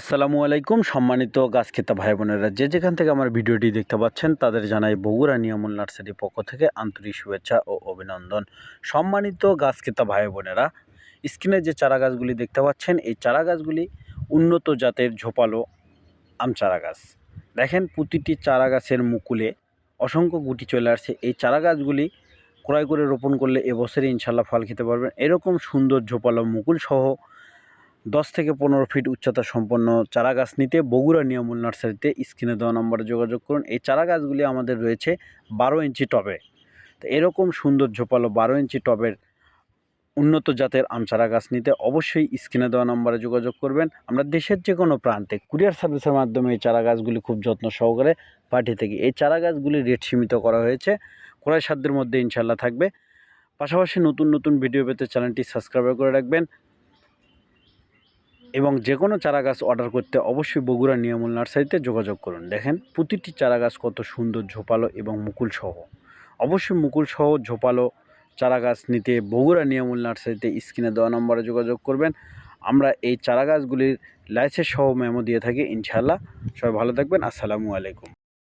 আসসালামু আলাইকুম, সম্মানিত গাছ খেতা ভাই বোনেরা। যে যেখান থেকে আমার ভিডিওটি দেখতে পাচ্ছেন, তাদের জানাই বগুড়া নিয়মুল নার্সারির পক্ষ থেকে আন্তরিক শুভেচ্ছা ও অভিনন্দন। সম্মানিত গাছ খেতা ভাই বোনেরা, স্ক্রিনে যে চারা গাছগুলি দেখতে পাচ্ছেন, এই চারা গাছগুলি উন্নত জাতের ঝোপালো আম চারা গাছ দেখেন, প্রতিটি চারা গাছের মুকুলে অসংখ্য গুটি চলে আসছে। এই চারা গাছগুলি ক্রয় করে রোপণ করলে এবছরে ইনশাল্লাহ ফল খেতে পারবেন। এরকম সুন্দর ঝোপালো মুকুল সহ দশ থেকে পনেরো ফিট উচ্চতা সম্পন্ন চারা গাছ নিতে বগুড়া নিয়মূল নার্সারিতে স্ক্রিনে দেওয়া নম্বরে যোগাযোগ করুন। এই চারা গাছগুলি আমাদের রয়েছে বারো ইঞ্চি টবে। তো এরকম সুন্দর ঝোপালো বারো ইঞ্চি টবের উন্নত জাতের আম চারা গাছ নিতে অবশ্যই স্ক্রিনে দেওয়া নম্বরে যোগাযোগ করবেন। আমরা দেশের যে কোনো প্রান্তে কুরিয়ার সার্ভিসের মাধ্যমে এই চারা গাছগুলি খুব যত্ন সহকারে পাঠিয়ে থাকি। এই চারা গাছগুলির রেট সীমিত করা হয়েছে। ক্রয় সাধ্যের মধ্যে ইনশাল্লাহ থাকবে। পাশাপাশি নতুন নতুন ভিডিও পেতে চ্যানেলটি সাবস্ক্রাইব করে রাখবেন। এবং যে কোনো চারা গাছ অর্ডার করতে অবশ্যই বগুড়া নিয়মল নার্সারিতে যোগাযোগ করুন। দেখেন, প্রতিটি চারা গাছ কত সুন্দর, ঝোপালো এবং মুকুল সহ অবশ্যই মুকুল সহ ঝোপালো চারা গাছ নিতে বগুড়া নিয়মল নার্সারিতে স্ক্রিনে দেওয়া নম্বরে যোগাযোগ করবেন। আমরা এই চারা গাছগুলির লাইসেন্স সহ মেমো দিয়ে থাকি। ইনশাআল্লাহ সবাই ভালো থাকবেন। আসসালামু আলাইকুম।